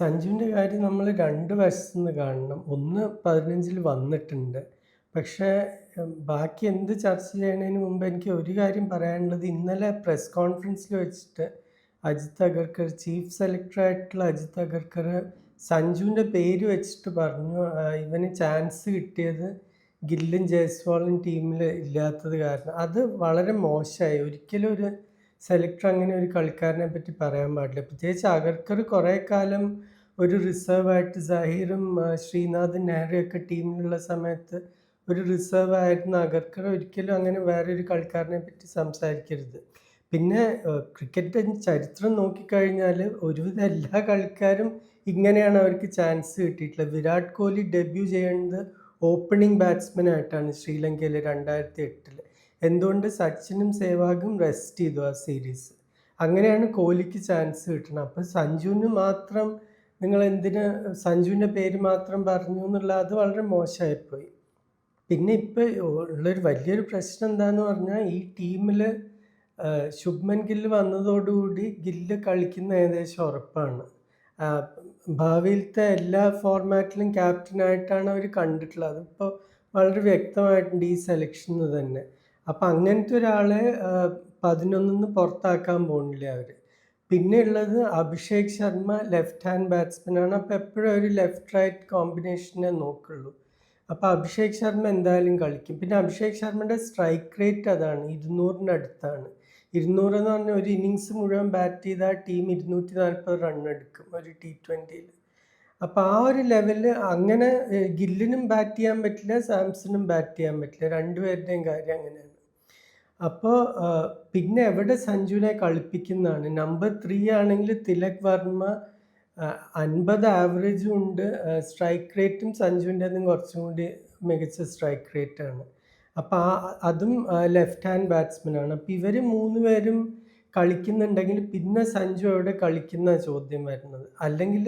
സഞ്ജുവിന്റെ കാര്യം നമ്മൾ രണ്ട് വശത്തു നിന്ന് കാണണം. ഒന്ന് 15ൽ വന്നിട്ടുണ്ട്. പക്ഷേ ബാക്കി എന്ത് ചർച്ച ചെയ്യണതിന് മുമ്പ് എനിക്ക് ഒരു കാര്യം പറയാനുള്ളത് ഇന്നലെ പ്രസ് കോൺഫറൻസിൽ വെച്ചിട്ട് അജിത് അഗർക്കർ ചീഫ് സെലക്ടറായിട്ടുള്ള അജിത് അഗർക്കർ സഞ്ജുവിന്റെ പേര് വെച്ചിട്ട് പറഞ്ഞു ഇവന് ചാൻസ് കിട്ടിയത് ഗില്ലും ജയ്സ്വാളും ടീമിൽ ഇല്ലാത്തത് കാരണം അത് വളരെ മോശമായി ഒരിക്കലും ഒരു സെലക്ടർ അങ്ങനെ ഒരു കളിക്കാരനെ പറ്റി പറയാൻ പാടില്ല. പ്രത്യേകിച്ച് അഗർക്കർ കുറേ കാലം ഒരു റിസർവ് ആയിട്ട് സഹീറും ശ്രീനാഥ് നെഹ്റയൊക്കെ ടീമിലുള്ള സമയത്ത് ഒരു റിസർവ് ആയിരുന്ന അഗർക്കർ ഒരിക്കലും അങ്ങനെ വേറൊരു കളിക്കാരനെ പറ്റി സംസാരിക്കരുത്. പിന്നെ ക്രിക്കറ്റ് ചരിത്രം നോക്കിക്കഴിഞ്ഞാൽ ഒരുവിധം എല്ലാ കളിക്കാരും ഇങ്ങനെയാണ് അവർക്ക് ചാൻസ് കിട്ടിയിട്ടുള്ളത്. വിരാട് കോഹ്ലി ഡെബ്യൂ ചെയ്യുന്നത് ഓപ്പണിംഗ് ബാറ്റ്സ്മാൻ ആയിട്ടാണ് ശ്രീലങ്കയിൽ രണ്ടായിരത്തി എട്ടിൽ എന്തുകൊണ്ട് സച്ചിനും സേവാഗും റെസ്റ്റ് ചെയ്തു ആ സീരീസ് അങ്ങനെയാണ് കോഹ്ലിക്ക് ചാൻസ് കിട്ടണം അപ്പോൾ സഞ്ജുവിന് മാത്രം നിങ്ങൾ എന്തിന് സഞ്ജുവിന്റെ പേര് മാത്രം പറഞ്ഞു എന്നുള്ള അത് വളരെ മോശമായിപ്പോയി. പിന്നെ ഇപ്പോൾ ഉള്ളൊരു വലിയൊരു പ്രശ്നം എന്താണെന്ന് പറഞ്ഞാൽ ഈ ടീമിൽ ശുഭ്മൻ ഗില്ല് വന്നതോടുകൂടി ഗില്ല് കളിക്കുന്ന ഏകദേശം ഉറപ്പാണ്. ഭാവിയിലത്തെ എല്ലാ ഫോർമാറ്റിലും ക്യാപ്റ്റനായിട്ടാണ് അവർ കണ്ടിട്ടുള്ളത്. അതിപ്പോൾ വളരെ വ്യക്തമായിട്ടുണ്ട് ഈ സെലക്ഷനിൽ തന്നെ. അപ്പം അങ്ങനത്തെ ഒരാളെ പതിനൊന്നിന്ന് പുറത്താക്കാൻ പോകുന്നില്ല അവർ പിന്നെ ഉള്ളത് അഭിഷേക് ശർമ്മ ലെഫ്റ്റ് ഹാൻഡ് ബാറ്റ്സ്മാനാണ് അപ്പോൾ എപ്പോഴും ഒരു ലെഫ്റ്റ് റൈറ്റ് കോമ്പിനേഷനെ നോക്കുള്ളൂ. അപ്പോൾ അഭിഷേക് ശർമ്മ എന്തായാലും കളിക്കും. പിന്നെ അഭിഷേക് ശർമ്മയുടെ സ്ട്രൈക്ക് റേറ്റ് അതാണ് ഇരുന്നൂറിനടുത്താണ് ഇരുന്നൂറ് എന്ന് പറഞ്ഞാൽ ഒരു ഇന്നിങ്സ് മുഴുവൻ ബാറ്റ് ചെയ്താൽ ടീം ഇരുന്നൂറ്റി നാൽപ്പത് റൺ എടുക്കും ഒരു ടി ട്വന്റിയിൽ അപ്പോൾ ആ ഒരു ലെവലിൽ അങ്ങനെ ഗില്ലിനും ബാറ്റ് ചെയ്യാൻ പറ്റില്ല സാംസണും ബാറ്റ് ചെയ്യാൻ പറ്റില്ല. രണ്ടുപേരുടെയും കാര്യം അങ്ങനെയാണ്. അപ്പോൾ പിന്നെ എവിടെ സഞ്ജുവിനെ കളിപ്പിക്കുന്നതാണ്? നമ്പർ ത്രീ ആണെങ്കിൽ തിലക് വർമ്മ അൻപത് ആവറേജും ഉണ്ട്. സ്ട്രൈക്ക് റേറ്റും സഞ്ജുവിന്റെതും കുറച്ചും കൂടി മികച്ച സ്ട്രൈക്ക് റേറ്റ് ആണ്. അപ്പോൾ ആ അതും ലെഫ്റ്റ് ഹാൻഡ് ബാറ്റ്സ്മാൻ ആണ്. അപ്പോൾ ഇവർ മൂന്ന് പേരും കളിക്കുന്നുണ്ടെങ്കിൽ പിന്നെ സഞ്ജു എവിടെ കളിക്കുന്ന ചോദ്യം വരുന്നത്. അല്ലെങ്കിൽ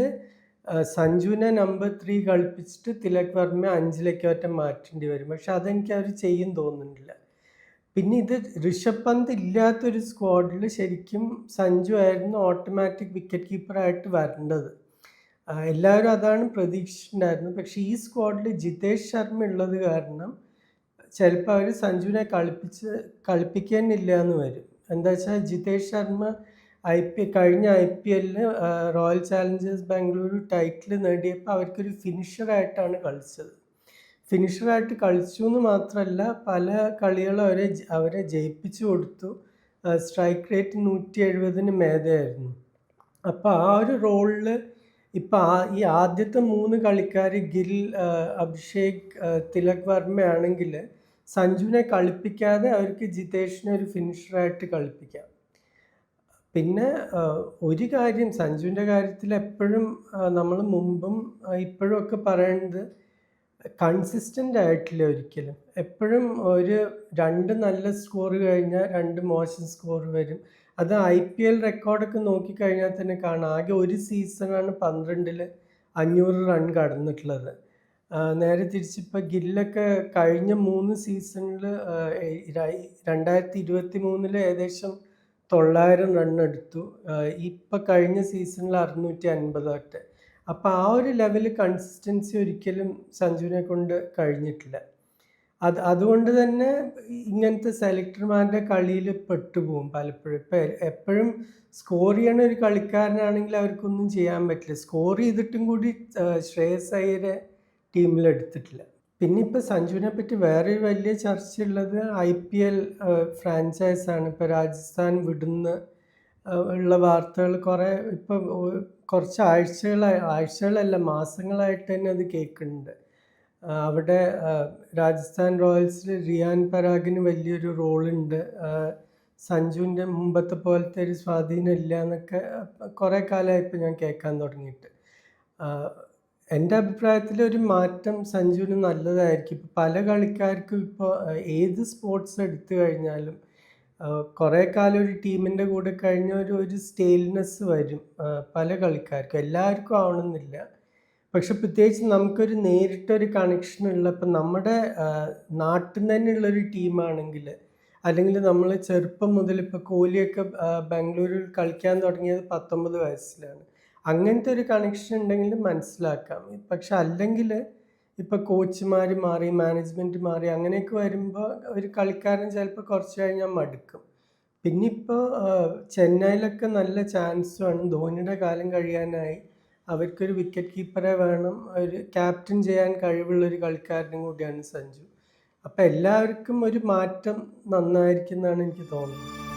സഞ്ജുവിനെ നമ്പർ ത്രീ കളിപ്പിച്ചിട്ട് തിലക് വർമ്മ അഞ്ചിലേക്ക് ഒറ്റ മാറ്റേണ്ടി വരും. പക്ഷെ അതെനിക്ക് അവർ ചെയ്യും തോന്നുന്നില്ല. പിന്നെ ഇത് ഋഷഭ് പന്ത് ഇല്ലാത്തൊരു സ്ക്വാഡിൽ ശരിക്കും സഞ്ജു ആയിരുന്നു ഓട്ടോമാറ്റിക് വിക്കറ്റ് കീപ്പറായിട്ട് വരേണ്ടത്. എല്ലാവരും അതാണ് പ്രതീക്ഷിച്ചിട്ടുണ്ടായിരുന്നത്. പക്ഷേ ഈ സ്ക്വാഡിൽ ജിതേഷ് ശർമ്മ ഉള്ളത് കാരണം ചിലപ്പോൾ അവർ സഞ്ജുവിനെ കളിപ്പിച്ച് കളിപ്പിക്കാനില്ല എന്ന് വരും. എന്താ വെച്ചാൽ ജിതേഷ് ശർമ്മ ഐ പി കഴിഞ്ഞ ഐ പി എല്ലിൽ റോയൽ ചാലഞ്ചേഴ്സ് ബാംഗ്ലൂരു ടൈറ്റിൽ നേടിയപ്പോൾ അവർക്കൊരു ഫിനിഷറായിട്ടാണ് കളിച്ചത്. ഫിനിഷറായിട്ട് കളിച്ചു എന്ന് മാത്രമല്ല പല കളികളും അവരെ അവരെ ജയിപ്പിച്ചു കൊടുത്തു. സ്ട്രൈക്ക് റേറ്റ് നൂറ്റി എഴുപതിന് മേധയായിരുന്നു അപ്പോൾ ആ ഒരു റോളിൽ ഇപ്പം ആ ഈ ആദ്യത്തെ മൂന്ന് കളിക്കാർ ഗിൽ അഭിഷേക് തിലക് വർമ്മയാണെങ്കിൽ സഞ്ജുവിനെ കളിപ്പിക്കാതെ അവർക്ക് ജിതേഷിനെ ഒരു ഫിനിഷറായിട്ട് കളിപ്പിക്കാം. പിന്നെ ഒരു കാര്യം സഞ്ജുവിന്റെ കാര്യത്തിൽ എപ്പോഴും നമ്മൾ മുമ്പും ഇപ്പോഴും ഒക്കെ പറയുന്നത് കൺസിസ്റ്റന്റ് ആയിട്ടില്ല ഒരിക്കലും. എപ്പോഴും ഒരു രണ്ട് നല്ല സ്കോർ കഴിഞ്ഞാൽ രണ്ട് മോശം സ്കോർ വരും. അത് ഐ പി എൽ റെക്കോർഡൊക്കെ നോക്കിക്കഴിഞ്ഞാൽ തന്നെ കാണാം. ആകെ ഒരു സീസണാണ് പന്ത്രണ്ടിൽ അഞ്ഞൂറ് റൺ കടന്നിട്ടുള്ളത്. നേരെ തിരിച്ചിപ്പോൾ ഗില്ലൊക്കെ കഴിഞ്ഞ മൂന്ന് സീസണിൽ രണ്ടായിരത്തി ഇരുപത്തി മൂന്നിൽ ഏകദേശം തൊള്ളായിരം റൺ എടുത്തു. ഇപ്പം കഴിഞ്ഞ സീസണിൽ അറുന്നൂറ്റി അൻപത് ഒറ്റ അപ്പോൾ ആ ഒരു ലെവൽ കൺസിസ്റ്റൻസി ഒരിക്കലും സഞ്ജുവിനെ കൊണ്ട് കഴിഞ്ഞിട്ടില്ല. അത് അതുകൊണ്ട് തന്നെ ഇങ്ങനത്തെ സെലക്ടർമാരുടെ കളിയിൽ പെട്ടുപോകും പലപ്പോഴും. ഇപ്പം എപ്പോഴും സ്കോർ ചെയ്യണ ഒരു കളിക്കാരനാണെങ്കിൽ അവർക്കൊന്നും ചെയ്യാൻ പറ്റില്ല. സ്കോർ ചെയ്തിട്ടും കൂടി ശ്രേയസ് അയ്യരെ ടീമിലെടുത്തിട്ടില്ല പിന്നെ ഇപ്പോൾ സഞ്ജുവിനെ പറ്റി വേറെ വലിയ ചർച്ചയുള്ളത് ഐ പി എൽ ഫ്രാഞ്ചൈസാണ് ഇപ്പോൾ രാജസ്ഥാൻ വിടുന്ന ഉള്ള വാർത്തകൾ കുറേ ഇപ്പം കുറച്ച് ആഴ്ചകളായി ആഴ്ചകളല്ല മാസങ്ങളായിട്ട് തന്നെ അത് കേൾക്കുന്നുണ്ട്. അവിടെ രാജസ്ഥാൻ റോയൽസിൽ റിയാൻ പരാഗിന് വലിയൊരു റോളുണ്ട്. സഞ്ജുവിന്റെ മുമ്പത്തെ പോലത്തെ ഒരു സ്വാധീനം ഇല്ല എന്നൊക്കെ കുറേ കാലമായി ഞാൻ കേൾക്കാൻ തുടങ്ങിയിട്ട്. എന്റെ അഭിപ്രായത്തിൽ ഒരു മാറ്റം സഞ്ജുവിന് നല്ലതായിരിക്കും. പല കളിക്കാർക്കും ഇപ്പോൾ ഏത് സ്പോർട്സ് എടുത്തു കഴിഞ്ഞാലും കുറേ കാലം ഒരു ടീമിന്റെ കൂടെ കഴിഞ്ഞ ഒരു ഒരു സ്റ്റേൽനെസ് വരും. പല കളിക്കാർക്കും. എല്ലാവർക്കും ആവണമെന്നില്ല. പക്ഷെ പ്രത്യേകിച്ച് നമുക്കൊരു നേരിട്ടൊരു കണക്ഷൻ ഉള്ള ഇപ്പം നമ്മുടെ നാട്ടിൽ തന്നെയുള്ളൊരു ടീമാണെങ്കിൽ അല്ലെങ്കിൽ നമ്മൾ ചെറുപ്പം മുതൽ ഇപ്പോൾ കോഹ്ലിയൊക്കെ ബാംഗ്ലൂരിൽ കളിക്കാൻ തുടങ്ങിയത് പത്തൊമ്പത് വയസ്സിലാണ്. അങ്ങനത്തെ ഒരു കണക്ഷൻ ഉണ്ടെങ്കിൽ മനസ്സിലാക്കാം. പക്ഷെ അല്ലെങ്കിൽ ഇപ്പൊ കോച്ച് മാറി, മാനേജ്മെന്റ് മാറി അങ്ങനെയൊക്കെ വരുമ്പോൾ ഒരു കളിക്കാരൻ ചിലപ്പോ കുറച്ച് കഴിഞ്ഞാൽ മടുക്കും. പിന്നെ ഇപ്പോ ആഹ്, ചെന്നൈയിലൊക്കെ നല്ല ചാൻസ് വേണം ധോണിയുടെ കാലം കഴിയാനായി. അവർക്കൊരു വിക്കറ്റ് കീപ്പറെ വേണം. ഒരു ക്യാപ്റ്റൻ ചെയ്യാൻ കഴിവുള്ള ഒരു കളിക്കാരനും കൂടിയാണ് സഞ്ജു. അപ്പോൾ എല്ലാവർക്കും ഒരു മാറ്റം നന്നായിരിക്കും എന്നാണ് എനിക്ക് തോന്നുന്നത്.